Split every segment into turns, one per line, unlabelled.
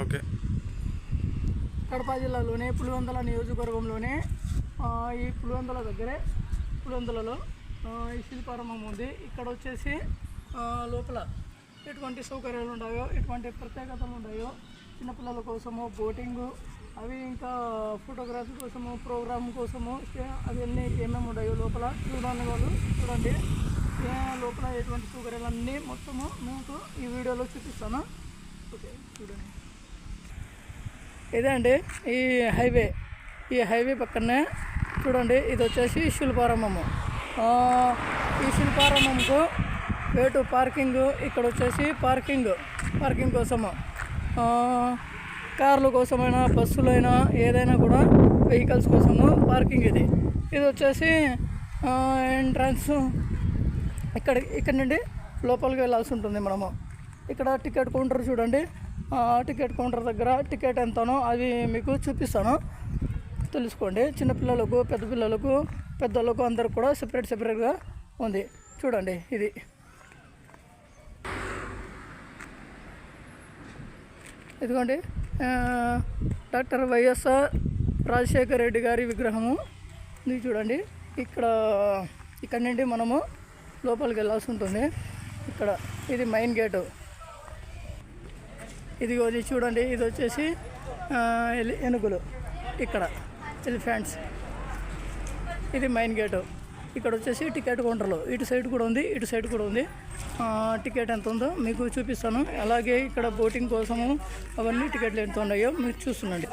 Okay.
Kadapa జిల్లాలోనే పులివెందల నియోజకవర్గంలోనే ఈ పులివెందల దగ్గరే పులివెందలలో ఈ శిల్పారంభం ఉంది. ఇక్కడ వచ్చేసి లోపల ఎటువంటి సౌకర్యాలు ఉన్నాయో ఎటువంటి ప్రత్యేకతలు ఉన్నాయో చిన్నపిల్లల కోసము బోటింగు అవి ఇంకా ఫోటోగ్రఫీ కోసము ప్రోగ్రామ్ కోసము అవన్నీ ఏమేమి ఉన్నాయో లోపల చూడాలని వాళ్ళు చూడండి. లోపల ఎటువంటి సౌకర్యాలు అన్నీ మొత్తము మీకు ఈ వీడియోలో చూపిస్తాను. ఓకే చూడండి. ఇదే అండి ఈ హైవే. ఈ హైవే పక్కనే చూడండి ఇది వచ్చేసి శిల్పారామము ఆ, ఈ శిల్పారామంకు వేటు పార్కింగ్ ఇక్కడ వచ్చేసి పార్కింగ్ పార్కింగ్ కోసము. ఆ, కార్ల కోసమైనా బస్సులైనా ఏదైనా కూడా వెహికల్స్ కోసము పార్కింగ్ ఇది. ఇది వచ్చేసి ఎంట్రన్స్. ఇక్కడ ఇక్కడ నుండి లోపలికి వెళ్ళాల్సి ఉంటుంది మనము. ఇక్కడ టికెట్ కౌంటర్ చూడండి. టికెట్ కౌంటర్ దగ్గర టికెట్ ఎంతనో అవి మీకు చూపిస్తాను. తెలుసుకోండి. చిన్నపిల్లలకు పెద్ద పిల్లలకు పెద్దలకు అందరు కూడా సెపరేట్ సెపరేట్గా ఉంది. చూడండి ఇది. ఇదిగోండి. డాక్టర్ వైఎస్ఆర్ రాజశేఖర రెడ్డి గారి విగ్రహము. ఇది చూడండి. ఇక్కడ ఇక్కడ నుండి మనము లోపలికి వెళ్ళాల్సి ఉంటుంది. ఇక్కడ ఇది మెయిన్ గేటు. ఇదిగో ఇది చూడండి ఇది వచ్చేసి ఎనుగులు ఎలి- ఇక్కడ ఎలిఫెంట్స్. ఇది మెయిన్ గేటు. ఇక్కడ వచ్చేసి టికెట్ కౌంటర్లు. ఇటు సైడ్ కూడా ఉంది ఇటు సైడ్ కూడా ఉంది. ఆ, టికెట్ ఎంత ఉందో మీకు చూపిస్తాను. అలాగే ఇక్కడ బోటింగ్ కోసము అవన్నీ టికెట్లు ఎంత ఉన్నాయో మీరు చూస్తుండండి.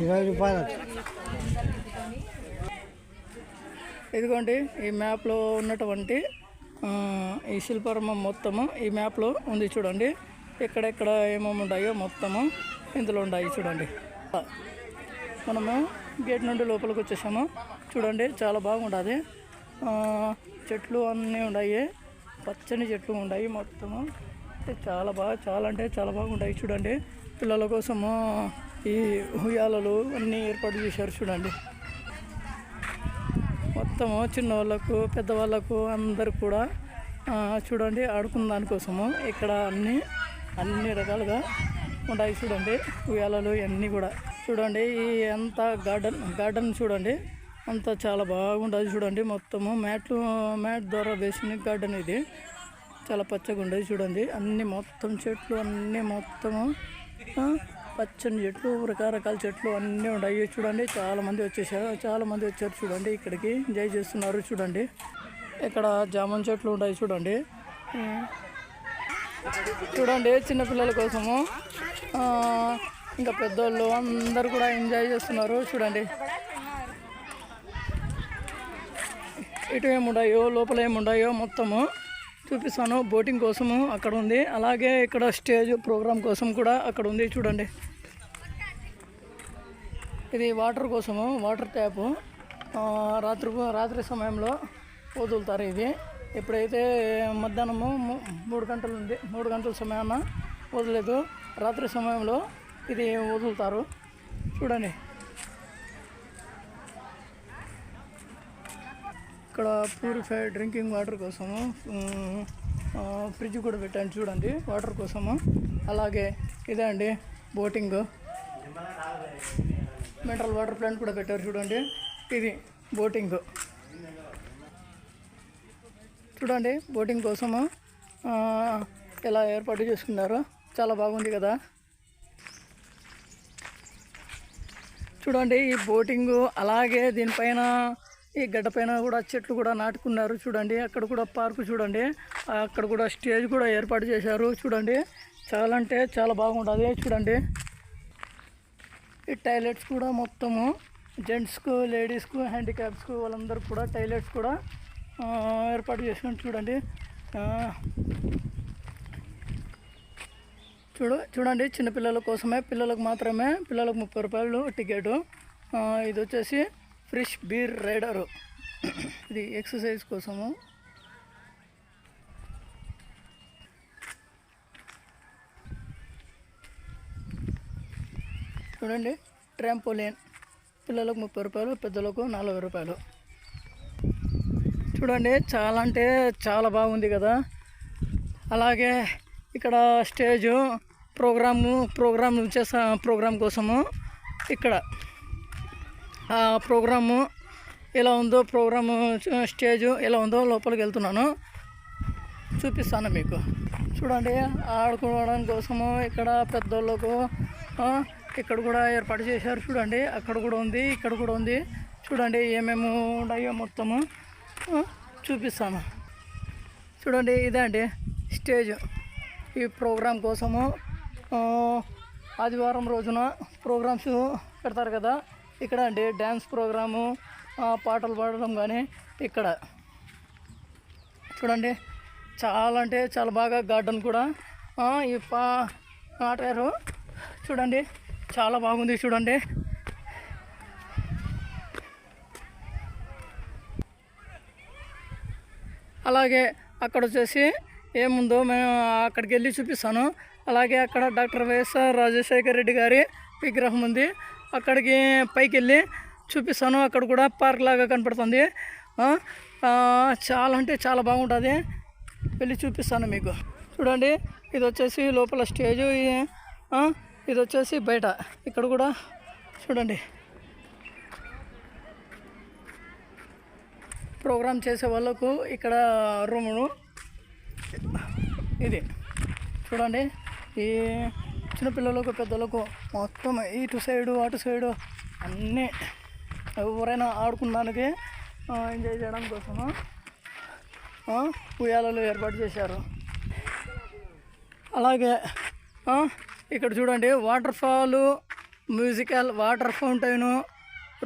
ఇరవై రూపాయలు.
ఇదిగోండి ఈ మ్యాప్లో ఉన్నటువంటి ఈ శిల్పారామం మొత్తము ఈ మ్యాప్లో ఉంది చూడండి. ఎక్కడెక్కడ ఏమేమి ఉన్నాయో మొత్తము ఇందులో ఉన్నాయి చూడండి. మనము గేట్ నుండి లోపలికి వచ్చేసాము. చూడండి చాలా బాగుంటుంది ఆ, చెట్లు అన్నీ ఉన్నాయి. పచ్చని చెట్లు ఉన్నాయి మొత్తము. చాలా బాగా చాలా అంటే చాలా బాగుంటాయి చూడండి. పిల్లల కోసము ఈ ఉయ్యాలలు అన్నీ ఏర్పాటు చేశారు చూడండి. మొత్తము చిన్నవాళ్ళకు పెద్దవాళ్ళకు అందరు కూడా ఆ, చూడండి ఆడుకున్న దానికోసము ఇక్కడ అన్ని అన్ని రకాలుగా ఉంటాయి చూడండి. ఉయ్యాలలు ఇవన్నీ కూడా. చూడండి ఈ అంత గార్డెన్ గార్డెన్ చూడండి. అంతా చాలా బాగుంటుంది చూడండి మొత్తము. మ్యాట్లు మ్యాట్ ద్వారా వేసిన గార్డెన్ ఇది. చాలా పచ్చగా ఉండేది చూడండి. అన్ని మొత్తం చెట్లు అన్నీ మొత్తము ఆ, పచ్చని చెట్లు రకరకాల చెట్లు అన్నీ ఉన్నాయి. చూడండి చాలా మంది వచ్చేసారు. చాలా మంది వచ్చారు చూడండి ఇక్కడికి. ఎంజాయ్ చేస్తున్నారు చూడండి. ఇక్కడ జామన్ చెట్లు ఉన్నాయి చూడండి. చూడండి చిన్నపిల్లల కోసము. ఆ, ఇంకా పెద్దోళ్ళు అందరు కూడా ఎంజాయ్ చేస్తున్నారు చూడండి. ఇటు ఏముండాయో లోపల ఏముండాయో మొత్తము. చూపిస్తాను. బోటింగ్ కోసము అక్కడ ఉంది. అలాగే ఇక్కడ స్టేజ్ ప్రోగ్రామ్ కోసం కూడా అక్కడ ఉంది. చూడండి. ఇది వాటర్ కోసము వాటర్ ట్యాపు. రాత్రి రాత్రి సమయంలో వదులుతారు ఇది ఎప్పుడైతే మధ్యాహ్నము మూ- మూడు గంటలు ఉంది మూడు గంటల సమయాన వదలేదు రాత్రి సమయంలో ఇది వదులుతారు. చూడండి. ఇక్కడ ప్యూరిఫైడ్ డ్రింకింగ్ వాటర్ కోసము ఆ, ఫ్రిడ్జ్ కూడా పెట్టాను చూడండి వాటర్ కోసము. అలాగే ఇదే అండి బోటింగ్ మినరల్ వాటర్ ప్లాంట్ కూడా పెట్టారు చూడండి ఇది బోటింగ్ చూడండి బోటింగ్ కోసము ఆ, ఎలా ఏర్పాటు చేసుకున్నారు చాలా బాగుంది కదా. చూడండి ఈ బోటింగ్ అలాగే దీనిపైన ఈ గడ్డ పైన కూడా చెట్లు కూడా నాటుకున్నారు చూడండి. అక్కడ కూడా పార్కు చూడండి. అక్కడ కూడా స్టేజ్ కూడా ఏర్పాటు చేశారు చూడండి. చాలా అంటే చాలా బాగుంటుంది చూడండి. ఈ టాయిలెట్స్ కూడా మొత్తము జెంట్స్కు లేడీస్కు హ్యాండిక్యాప్స్కు వాళ్ళందరూ కూడా టాయిలెట్స్ కూడా ఏర్పాటు చేసుకుని చూడండి. చూడు చూడండి చిన్నపిల్లల కోసమే పిల్లలకు మాత్రమే పిల్లలకు ముప్పై రూపాయలు టికెట్. ఇది వచ్చేసి ఫ్రెష్ బీర్ రైడరు. ఇది ఎక్సర్సైజ్ కోసము. చూడండి ట్రాంపోలిన్. పిల్లలకు ముప్పై రూపాయలు పెద్దలకు నలభై రూపాయలు. చూడండి చాలా అంటే చాలా బాగుంది కదా. అలాగే ఇక్కడ స్టేజు ప్రోగ్రాము ప్రోగ్రామ్ చేసా ప్రోగ్రామ్ కోసము ఇక్కడ. ప్రోగ్రాము ఎలా ఉందో ప్రోగ్రాము స్టేజు ఎలా ఉందో లోపలికి వెళ్తున్నాను. చూపిస్తాను మీకు. చూడండి ఆడుకోవడం కోసము ఇక్కడ పెద్దోళ్ళకు ఇక్కడ కూడా ఏర్పాటు చేశారు చూడండి. అక్కడ కూడా ఉంది ఇక్కడ కూడా ఉంది. చూడండి ఏమేమి ఉన్నాయో మొత్తము చూపిస్తాను. చూడండి ఇదే అండి స్టేజ్. ఈ ప్రోగ్రాం కోసము ఆదివారం రోజున ప్రోగ్రామ్స్ పెడతారు కదా. ఇక్కడ అండి డ్యాన్స్ ప్రోగ్రాము పాటలు పాడడం కానీ ఇక్కడ. చూడండి చాలా అంటే చాలా బాగా గార్డెన్ కూడా. ఈ పా నాటారు చూడండి చాలా బాగుంది చూడండి. అలాగే అక్కడ వచ్చేసి ఏముందో మేము అక్కడికి వెళ్ళి చూపిస్తాను. అలాగే అక్కడ డాక్టర్ వైఎస్ఆర్ రాజశేఖర రెడ్డి గారి విగ్రహం ఉంది. అక్కడికి పైకి వెళ్ళి చూపిస్తాను. అక్కడ కూడా పార్క్ లాగా కనపడుతుంది. చాలా అంటే చాలా బాగుంటుంది. వెళ్ళి చూపిస్తాను మీకు. చూడండి ఇది వచ్చేసి లోపల స్టేజు. ఇది వచ్చేసి బయట. ఇక్కడ కూడా చూడండి. ప్రోగ్రామ్ చేసే వాళ్ళకు ఇక్కడ రూమును ఇది. చూడండి ఈ చిన్నపిల్లలకు పెద్దలకు మొత్తం ఇటు సైడు అటు సైడు అన్నీ ఎవరైనా ఆడుకున్నానికి ఎంజాయ్ చేయడం కోసము ఉయ్యాలలు ఏర్పాటు చేశారు. అలాగే ఇక్కడ చూడండి waterfall musical water fountain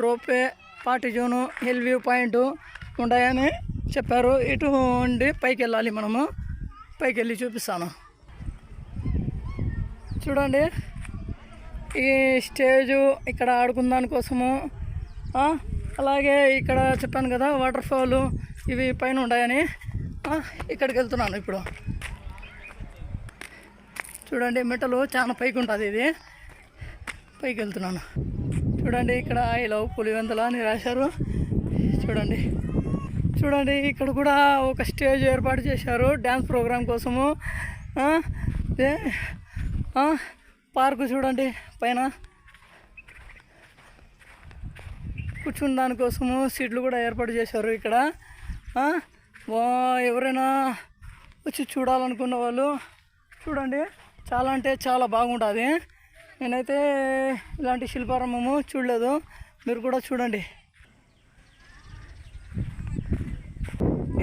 rope party zone hill view point ఉన్నాయని చెప్పారు. ఇటు ఉండి పైకి వెళ్ళాలి మనము. పైకి వెళ్ళి చూపిస్తాను. చూడండి. ఈ స్టేజు ఇక్కడ ఆడుకున్న కోసము. అలాగే ఇక్కడ చెప్పాను కదా వాటర్ ఫాల్ ఇవి పైన ఉన్నాయని. ఇక్కడికి వెళ్తున్నాను ఇప్పుడు. చూడండి మెటలు చాలా పైకి ఉంటుంది ఇది. పైకి వెళ్తున్నాను. చూడండి ఇక్కడ ఐ లవ్ పులివెందుల అని రాశారు. చూడండి. చూడండి ఇక్కడ కూడా ఒక స్టేజ్ ఏర్పాటు చేశారు డ్యాన్స్ ప్రోగ్రాం కోసము. పార్కు చూడండి పైన. కూర్చున్న దానికోసము సీట్లు కూడా ఏర్పాటు చేశారు ఇక్కడ. వా- ఎవరైనా వచ్చి చూడాలనుకున్న వాళ్ళు చూడండి చాలా అంటే చాలా బాగుంటుంది. నేనైతే ఇలాంటి శిల్పారంభము చూడలేదు. మీరు కూడా చూడండి.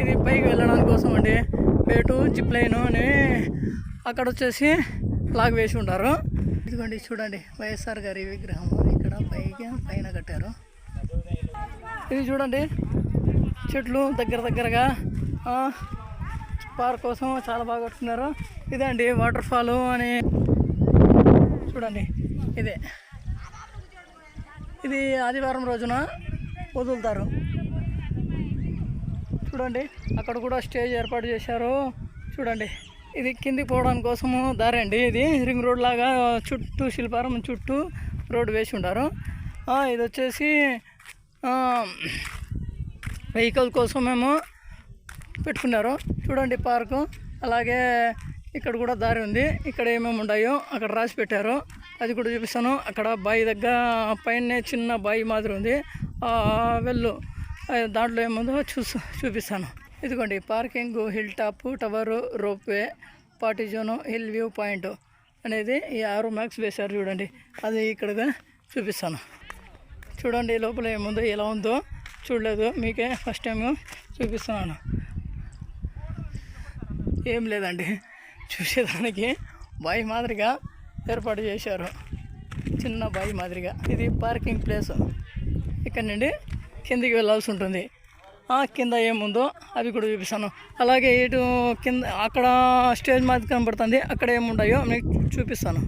ఇది పైకి వెళ్ళడానికి కోసం అండి వేటు జిప్ లైన్ అని అక్కడ వచ్చేసి లాగ్ వేసి ఉంటారు ఇదిగోండి చూడండి వైఎస్ఆర్ గారి విగ్రహం. ఇక్కడ పైకి పైన కట్టారు. ఇది చూడండి చెట్లు దగ్గర దగ్గరగా ఆ, పార్క్ కోసం చాలా బాగా కట్టుకున్నారు. ఇదే అండి వాటర్ ఫాల్ అని. చూడండి ఇదే. ఇది ఆదివారం రోజున వదులుతారు. చూడండి అక్కడ కూడా స్టేజ్ ఏర్పాటు చేశారు. చూడండి ఇది కిందికి పోవడానికి కోసము దారి అండి ఇది. రింగ్ రోడ్ లాగా చుట్టూ శిల్పారం చుట్టూ రోడ్డు వేసి ఉంటారు ఆ, ఇది వచ్చేసి వెహికల్ కోసం మేము పెట్టుకున్నారు. చూడండి పార్కు. అలాగే ఇక్కడ కూడా దారి ఉంది. ఇక్కడ ఏమేమి ఉన్నాయో అక్కడ రాసి పెట్టారు. అది కూడా చూపిస్తాను. అక్కడ బావి దగ్గర పైన చిన్న బావి మాదిరి ఉంది. ఆ వెళ్ళు. దాంట్లో ఏముందో చూసు చూపిస్తాను. ఇదిగోండి parking hill top tower ropeway party zone hill view point అనేది ఈ ఆరు మ్యాక్స్ వేశారు చూడండి. అది ఇక్కడ చూపిస్తాను. చూడండి లోపల ఏముందో ఎలా ఉందో చూడలేదు. మీకే ఫస్ట్ టైం చూపిస్తున్నాను. ఏం లేదండి. చూసేదానికి బావి మాదిరిగా ఏర్పాటు చేశారు. చిన్న బావి మాదిరిగా. ఇది పార్కింగ్ ప్లేస్. ఇక్కడ నుండి కిందికి వెళ్ళాల్సి ఉంటుంది. ఆ కింద ఏముందో అవి కూడా చూపిస్తాను. అలాగే ఇటు కింద అక్కడ స్టేజ్ మాదిరి కనబడుతుంది అక్కడ ఏముండాయో మీకు చూపిస్తాను.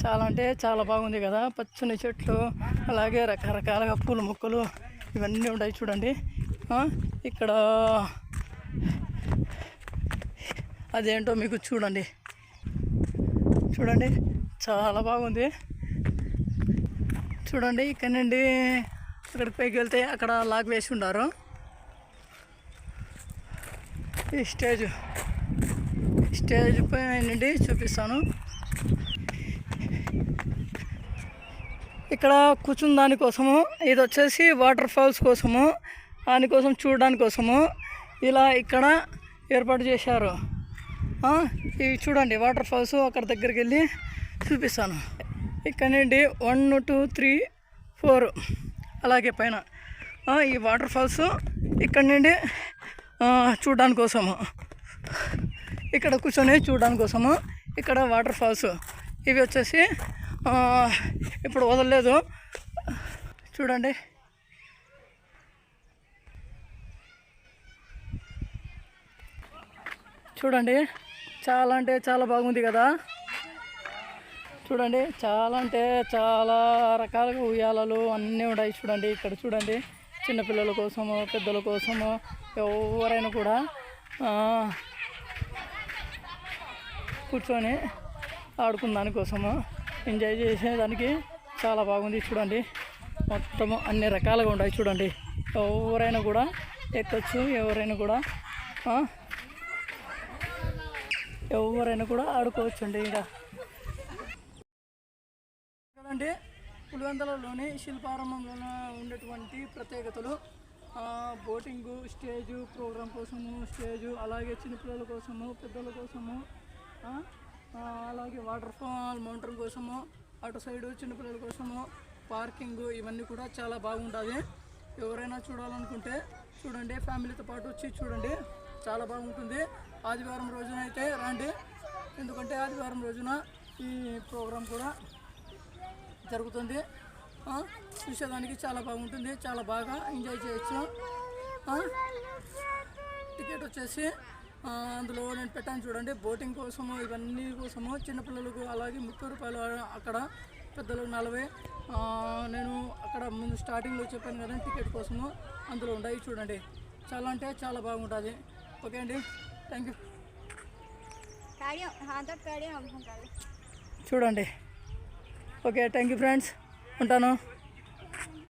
చాలా అంటే చాలా బాగుంది కదా పచ్చని చెట్లు అలాగే రకరకాలుగా పూల మొక్కలు ఇవన్నీ ఉంటాయి చూడండి. ఇక్కడ అదేంటో మీకు చూడండి. చూడండి చాలా బాగుంది. చూడండి ఇక్కడ నుండి అక్కడికి పైకి వెళ్తే అక్కడ లాక్ వేసి ఉన్నారు ఈ స్టేజ్ స్టేజ్ పై నుండి చూపిస్తాను. ఇక్కడ కూర్చున్న దానికోసము ఇది వచ్చేసి వాటర్ ఫాల్స్ కోసము దానికోసం చూడడానికి కోసము ఇలా ఇక్కడ ఏర్పాటు చేశారు. ఇవి చూడండి వాటర్ ఫాల్స్ అక్కడ దగ్గరికి వెళ్ళి చూపిస్తాను. ఇక్కడ నుండి వన్ టూ త్రీ ఫోర్ అలాగే పైన. ఈ వాటర్ ఫాల్స్ ఇక్కడ నుండి చూడడానికి కోసము. ఇక్కడ కూర్చొని చూడడానికి కోసము. ఇక్కడ వాటర్ ఫాల్స్. ఇవి వచ్చేసి ఇప్పుడు వదలలేదు. చూడండి. చూడండి. చాలా అంటే చాలా బాగుంది కదా. చూడండి. చాలా అంటే చాలా రకాలుగా ఉయ్యాలలు అన్నీ ఉన్నాయి చూడండి. ఇక్కడ చూడండి. చిన్నపిల్లల కోసము పెద్దల కోసము ఎవరైనా కూడా కూర్చొని ఆడుకున్న దానికోసము ఎంజాయ్ చేసేదానికి చాలా బాగుంది చూడండి. మొత్తము అన్ని రకాలుగా ఉన్నాయి చూడండి. ఎవరైనా కూడా ఎక్కొచ్చు ఎవరైనా కూడా ఎవరైనా కూడా ఆడుకోవచ్చు అండి ఇంకా చూడండి. పులివెందలలోని శిల్పారంభంలో ఉండేటువంటి ప్రత్యేకతలు బోటింగు స్టేజు ప్రోగ్రాం కోసము స్టేజు అలాగే చిన్నపిల్లల కోసము పెద్దల కోసము అలాగే వాటర్ ఫాల్ మౌంటైన్ కోసము అటు సైడు చిన్నపిల్లల కోసము పార్కింగ్ ఇవన్నీ కూడా చాలా బాగుంటుంది ఎవరైనా చూడాలనుకుంటే చూడండి ఫ్యామిలీతో పాటు వచ్చి చూడండి చాలా బాగుంటుంది. ఆదివారం రోజున అయితే రండి. ఎందుకంటే ఆదివారం రోజున ఈ ప్రోగ్రాం కూడా జరుగుతుంది. చూసేదానికి చాలా బాగుంటుంది. చాలా బాగా ఎంజాయ్ చేయొచ్చు. టికెట్ వచ్చేసి అందులో నేను పెట్టాను చూడండి. బోటింగ్ కోసము ఇవన్నీ కోసము చిన్నపిల్లలకు అలాగే ముప్పై రూపాయలు అక్కడ పెద్దలు నలభై. నేను అక్కడ ముందు స్టార్టింగ్లో చెప్పాను కదండి టికెట్ కోసము. అందులో ఉన్నాయి చూడండి. చాలా అంటే చాలా బాగుంటుంది. ఓకే అండి. థ్యాంక్ యూ చూడండి. ఓకే థ్యాంక్ యూ ఫ్రెండ్స్ ఉంటాను.